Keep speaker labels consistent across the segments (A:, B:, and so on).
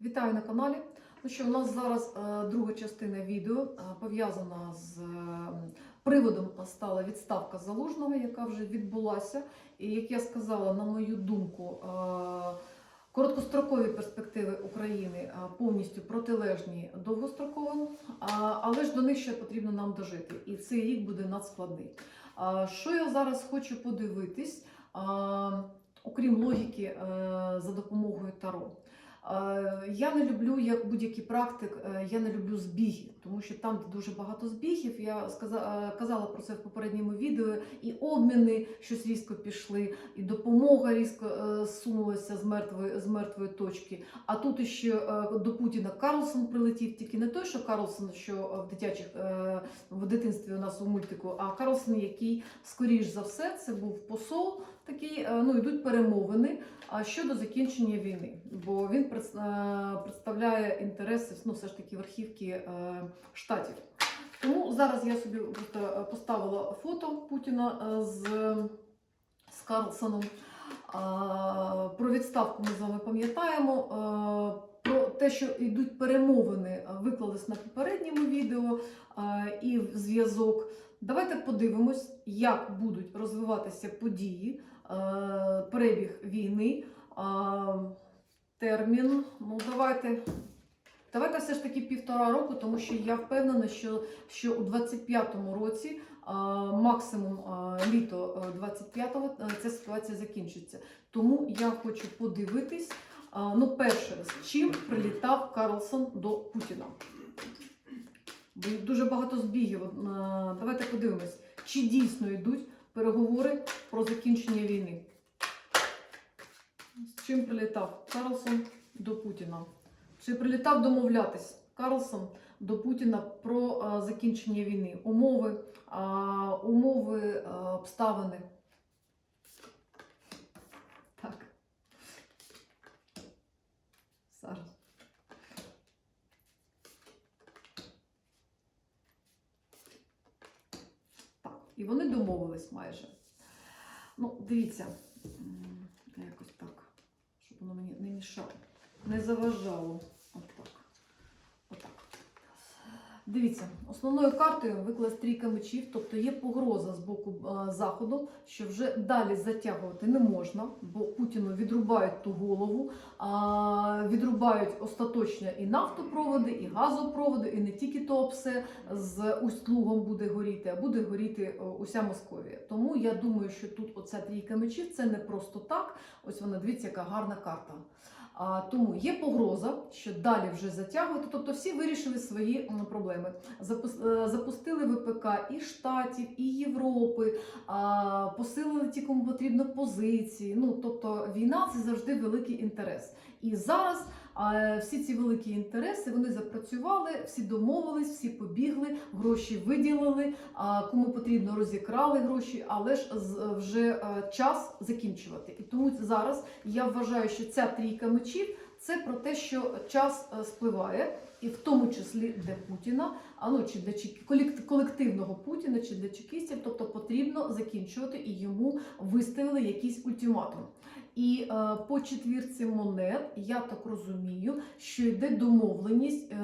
A: Вітаю на каналі. Ну що, у нас зараз е, друга частина відео е, пов'язана з е, приводом стала відставка залужного, яка вже відбулася. І як я сказала, на мою думку, короткострокові перспективи України повністю протилежні довгостроковим, але ж до них ще потрібно нам дожити. І цей рік буде надскладний. Що я зараз хочу подивитись, окрім логіки за допомогою Таро. Е, Я не люблю, як будь-який практик, е, я не люблю збіги, тому що там дуже багато збігів. Я е, казала про це в попередньому відео. І обміни щось різко пішли, і допомога різко е, сунулася з мертвої з мертвої точки. А тут іще е, до Путіна Карлсон прилетів, тільки не той, що Карлсон, що в дитячих в дитинстві у нас у мультику, а Карлсон, який скоріш за все це був посол. Такий, е, ну йдуть перемовини щодо закінчення війни, бо він пред- представляє інтереси ну, все ж таки верхівки штатів. Тому зараз я собі просто е, поставила фото Путіна е, з, з Карлсоном. Про відставку ми з вами пам'ятаємо. Е, Про те, що йдуть перемовини, е, виклалось на попередньому відео е, і в зв'язок. Давайте подивимось, як будуть розвиватися події, е, перебіг війни, е, термін. Ну, давайте. Давайте все ж таки півтора року, тому що я впевнена, що, що у 25-му році, а, максимум а, літо 25-го, а, ця ситуація закінчиться. Тому я хочу подивитись, а, ну, перше, з чим прилітав Карлсон до Путіна. Дуже багато збігів. А, Давайте подивимось, чи дійсно йдуть переговори про закінчення війни. З чим прилітав Карлсон до Путіна? Чи прилітав домовлятись Карлсон до Путіна про а, закінчення війни? Умови, а, умови, а, обставини. Так. Зараз. Так, і вони домовились майже. Ну, дивіться, якось так, щоб воно мені не мішало не заважало. Дивіться, основною картою виклас трійка мечів, тобто є погроза з боку е, заходу, що вже далі затягувати не можна, бо Путіну відрубають ту голову, відрубають остаточно і нафтопроводи, і газопроводи, і не тільки то все з Усть-Лугом буде горіти, а буде горіти е, уся Московія. Тому я думаю, що тут оця трійка мечів це не просто так. Ось вона, дивіться, яка гарна карта. А, тому є погроза, що далі вже затягувати. Тобто всі вирішили свої проблеми. Е, Запустили ВПК і Штатів, і Європи, посилили ті, кому потрібно позиції. Ну тобто війна це завжди великий інтерес. І зараз а, всі ці великі інтереси вони запрацювали, всі домовились, всі побігли, гроші виділили. Кому потрібно розікрали гроші, але ж вже е, час закінчувати. І тому зараз я вважаю, що ця трійка мечів це про те, що час е, спливає, і в тому числі для Путіна, а ну чи для колективного Путіна, чи для чекістів, тобто потрібно закінчувати і йому виставили якийсь ультиматум. І е, по четвірці монет я так розумію, що йде домовленість е,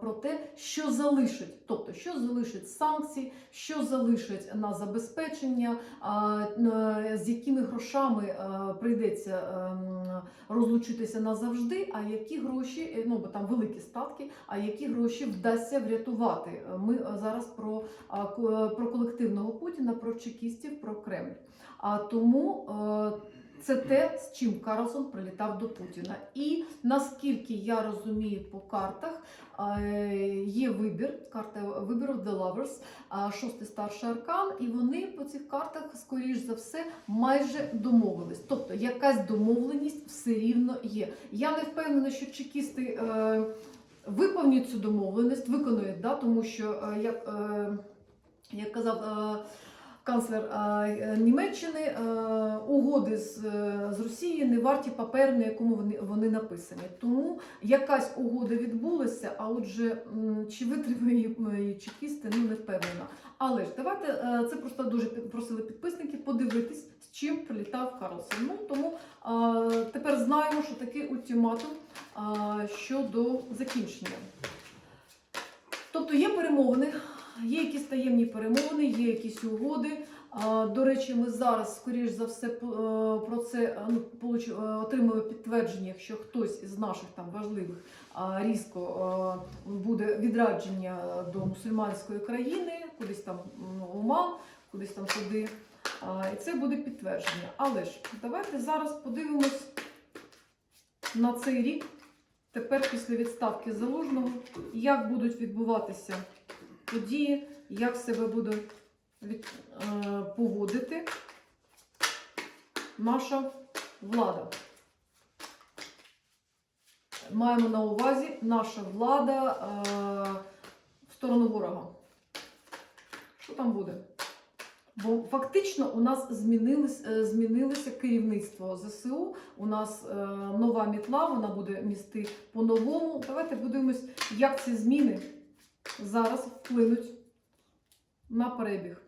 A: про те, що залишить, тобто що залишить санкції, що залишить на забезпечення, а, е, з якими грошами е, прийдеться ем, розлучитися назавжди, а які гроші, е, ну бо там великі статки, а які гроші вдасться врятувати. Е, Ми е, зараз про, про колективного Путіна, про чекістів, про Кремль. А тому е, це те, з чим Карлсон прилітав до Путіна. І наскільки я розумію по картах, е, є вибір, карта вибору The Lovers, шостий старший аркан, і вони по цих картах, скоріш за все, майже домовились. Тобто якась домовленість все рівно є. Я не впевнена, що чекісти е, виповнюють цю домовленість, виконують, да, тому що, е, як, як казав. Канцлер е, Німеччини е, угоди з, е, з Росією не варті паперу, на якому вони, вони написані. Тому якась угода відбулася, а отже, чи витримає її чекісти, ну не впевнена. Але ж давайте це просто дуже просили підписники подивитись, з чим прилітав Карлсон. Ну тому тепер знаємо, що такий ультиматум щодо закінчення. Тобто є перемовини, є якісь таємні перемовини, є якісь угоди. До речі, ми зараз, скоріш за все, е, про це е, ну, е, отримали підтвердження, якщо хтось із наших там важливих різко буде відрадження до мусульманської країни, кудись там Оман, кудись там туди. І це буде підтвердження. Але ж давайте зараз подивимось на цей рік, тепер після відставки залужного, як будуть відбуватися події, як себе буде від, е, поводити наша влада. Маємо на увазі наша влада е, в сторону ворога. Що там буде? Бо фактично у нас змінилось, е, змінилося керівництво ЗСУ. У нас е, нова мітла, вона буде місти по-новому. Давайте подивимось, як ці зміни зараз вплинуть на перебіг.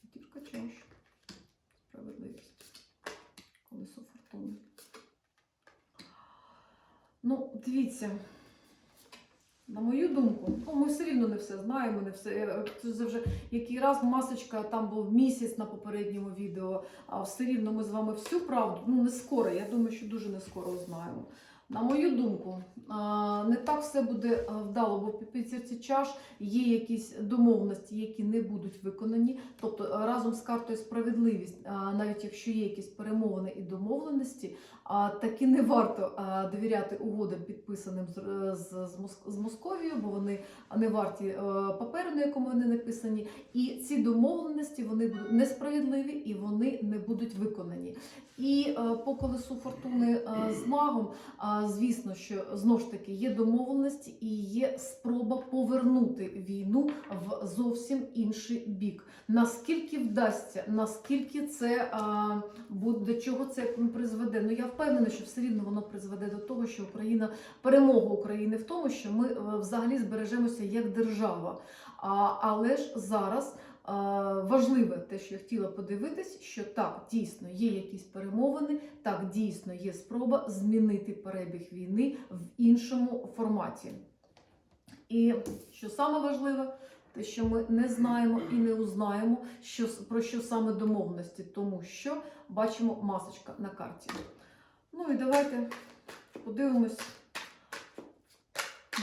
A: П'ятірка чаш. Справедливість. Колесо фортуни. Ну, дивіться. На мою думку, ну ми все рівно не все знаємо, не все. е, Це вже який раз масочка там був місяць на попередньому відео, а все рівно ми з вами всю правду, ну не скоро, я думаю, що дуже не скоро узнаємо. На мою думку, не так все буде вдало, бо під ці чаш є якісь домовленості, які не будуть виконані. Тобто разом з картою справедливість, навіть якщо є якісь перемовини і домовленості, таки не варто довіряти угодам, підписаним з, з, Московією, бо вони не варті е, паперу, на якому вони написані. І ці домовленості вони будуть несправедливі і вони не будуть виконані. І е, по колесу фортуни е, з магом, звісно, що знову ж таки є домовленості і є спроба повернути війну в зовсім інший бік. Наскільки вдасться, наскільки це буде, до чого це призведе? Ну я впевнена, що все рівно воно призведе до того, що Україна перемога України в тому, що ми е, взагалі збережемося як держава. Але ж зараз важливе те, що я хотіла подивитись, що так дійсно є якісь перемовини, так дійсно є спроба змінити перебіг війни в іншому форматі. І що саме важливе, те, що ми не знаємо і не узнаємо, що, про що саме домовленості, тому що бачимо масочка на карті. Ну і давайте подивимось.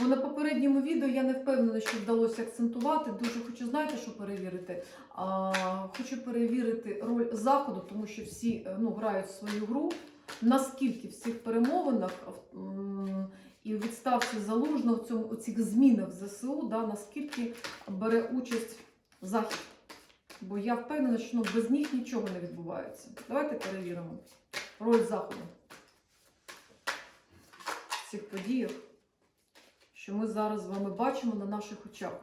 A: Бо на попередньому відео я не впевнена, що вдалося акцентувати. Дуже хочу, знаєте, що перевірити. А, хочу перевірити роль заходу, тому що всі е, ну, грають свою гру. Наскільки в цих перемовинах і відставці залужного в цьому у цих змінах ЗСУ, да, наскільки бере участь захід. Бо я впевнена, що ну, без них нічого не відбувається. Давайте перевіримо роль заходу в цих подіях, що ми зараз з вами бачимо на наших очах.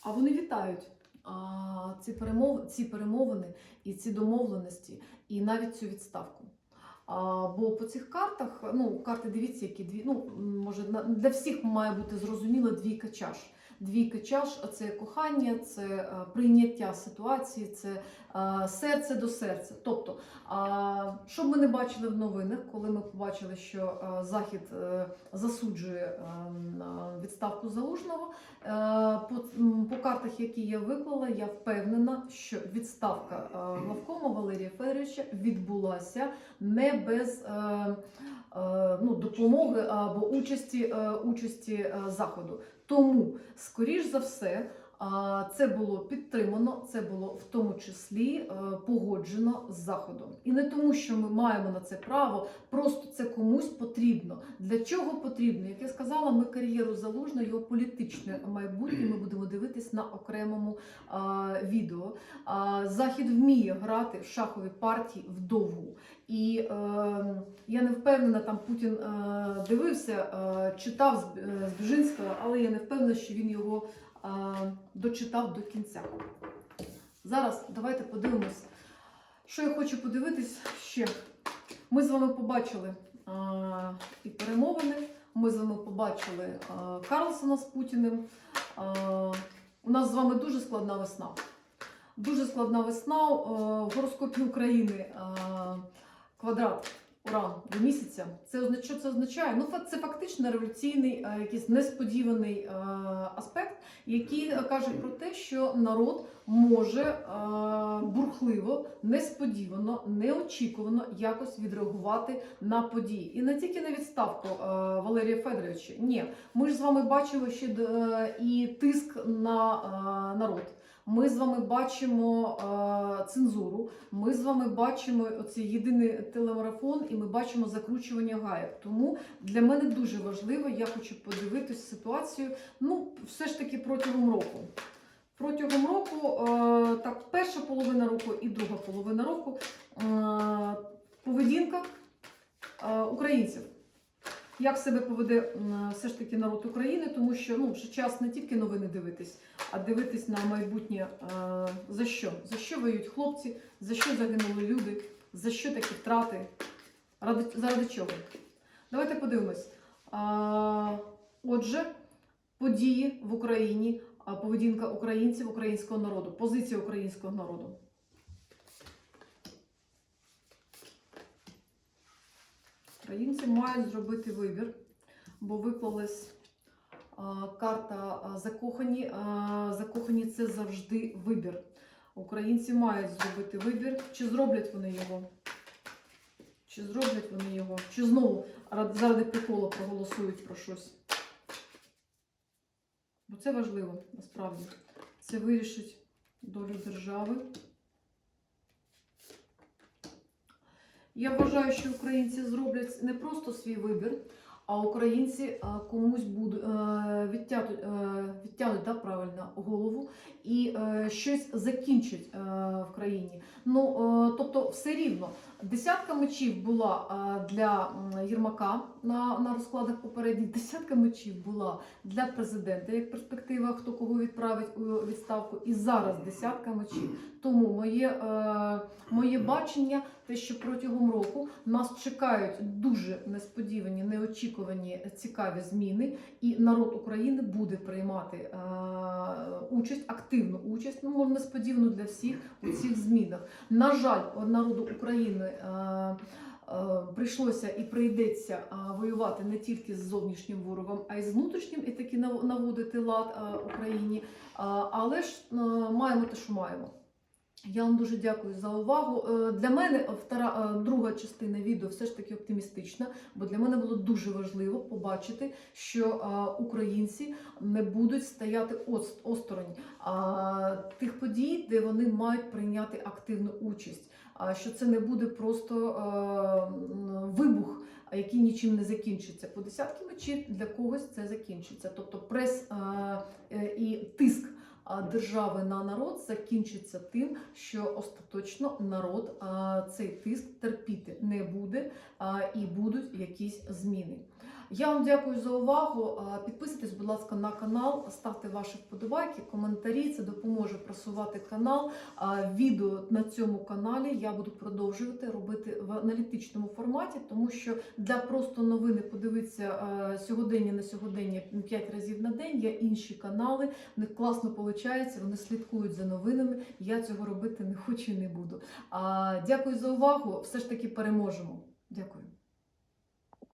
A: А вони вітають а, ці, перемов... ці перемовини і ці домовленості, і навіть цю відставку. А, бо по цих картах, ну, карти дивіться, які дві, ну, може, для всіх має бути зрозуміло двійка чаш. Двійка чаш це кохання, це е, прийняття ситуації, це е, серце до серця. Тобто, що б ми не бачили в новинах, коли ми побачили, що е, Захід засуджує відставку залужного, по, картах, які я виклала, я впевнена, що відставка главкома Валерія Федоровича відбулася не без ну, допомоги або участі, е, участі е, заходу. Тому, скоріш за все, це було підтримано, це було в тому числі е, погоджено з заходом. І не тому, що ми маємо на це право, просто це комусь потрібно. Для чого потрібно? Як я сказала, ми кар'єру залужно, його політичне майбутнє. Ми будемо дивитись на окремому а, відео. А, Захід вміє грати в шахові партії вдовгу. І е, я не впевнена, там Путін е, дивився, е, читав з, е, з Бжинського, але я не впевнена, що він його дочитав до кінця. Зараз давайте подивимось, що я хочу подивитись ще. Ми з вами побачили е, і перемовини. Ми з вами побачили е, Карлсона з Путіним. Е, у нас з вами дуже складна весна. Дуже складна весна. Е, в гороскопі України е, квадрат Уран до місяця. Це означає, що це означає? Ну, це фактично революційний, е, якийсь несподіваний е, аспект, який каже про те, що народ може е, бурхливо, несподівано, неочікувано якось відреагувати на події. І не тільки на відставку Валерія Федоровича. Ні, ми ж з вами бачили ще і тиск на народ. Ми з вами бачимо е, цензуру, ми з вами бачимо оцей єдиний телемарафон, і ми бачимо закручування гаєк. Тому для мене дуже важливо, я хочу подивитись ситуацію. Ну, все ж таки протягом року. Протягом року, е, так, перша половина року і друга половина року е, поведінка е, українців. Як себе поведе все ж таки народ України, тому що ну, час не тільки новини дивитись, а дивитись на майбутнє е, за що? За що воюють хлопці, за що загинули люди, за що такі втрати, заради чого? Давайте подивимось. Отже, події в Україні, поведінка українців, українського народу, позиція українського народу. Українці мають зробити вибір, бо виклалась а, карта закохані. Закохані це завжди вибір. Українці мають зробити вибір. Чи зроблять вони його? Чи зроблять вони його? Чи знову заради приколу проголосують про щось? Бо це важливо насправді. Це вирішить долю держави. Я вважаю, що українці зроблять не просто свій вибір, а українці а, комусь будуть відтягнуть, е, відтягнуть да, правильно голову і е, щось закінчать е, в країні. Ну е, тобто, все рівно. Десятка мечів була е, для Єрмака на, на розкладах попередніх, десятка мечів була для президента як перспектива, хто кого відправить у відставку. І зараз десятка мечів. Тому моє, е, моє бачення, те, що протягом року нас чекають дуже несподівані, неочікувані цікаві зміни, і народ України буде приймати е, участь, активну участь, ну несподівано для всіх у цих змінах. На жаль, народу України. Е, е, Прийшлося і прийдеться воювати не тільки з зовнішнім ворогом, а й з внутрішнім, і таки наводити лад Україні. Але ж е, маємо те, що маємо. Я вам дуже дякую за увагу. Для мене втора, друга частина відео все ж таки оптимістична, бо для мене було дуже важливо побачити, що українці не будуть стояти осторонь тих подій, де вони мають прийняти активну участь. Що це не буде просто е, вибух, який нічим не закінчиться. По десятки мечів для когось це закінчиться. Тобто прес е, е, і тиск держави на народ закінчиться тим, що остаточно народ цей тиск терпіти не буде і будуть якісь зміни. Я вам дякую за увагу. Підписуйтесь, будь ласка, на канал, ставте ваші вподобайки, коментарі. Це допоможе просувати канал. Відео на цьому каналі я буду продовжувати робити в аналітичному форматі, тому що для просто новини подивитися сьогодення на сьогодення 5 разів на день. Є інші канали, в них класно виходить, вони слідкують за новинами. Я цього робити не хочу і не буду. Дякую за увагу. Все ж таки переможемо. Дякую.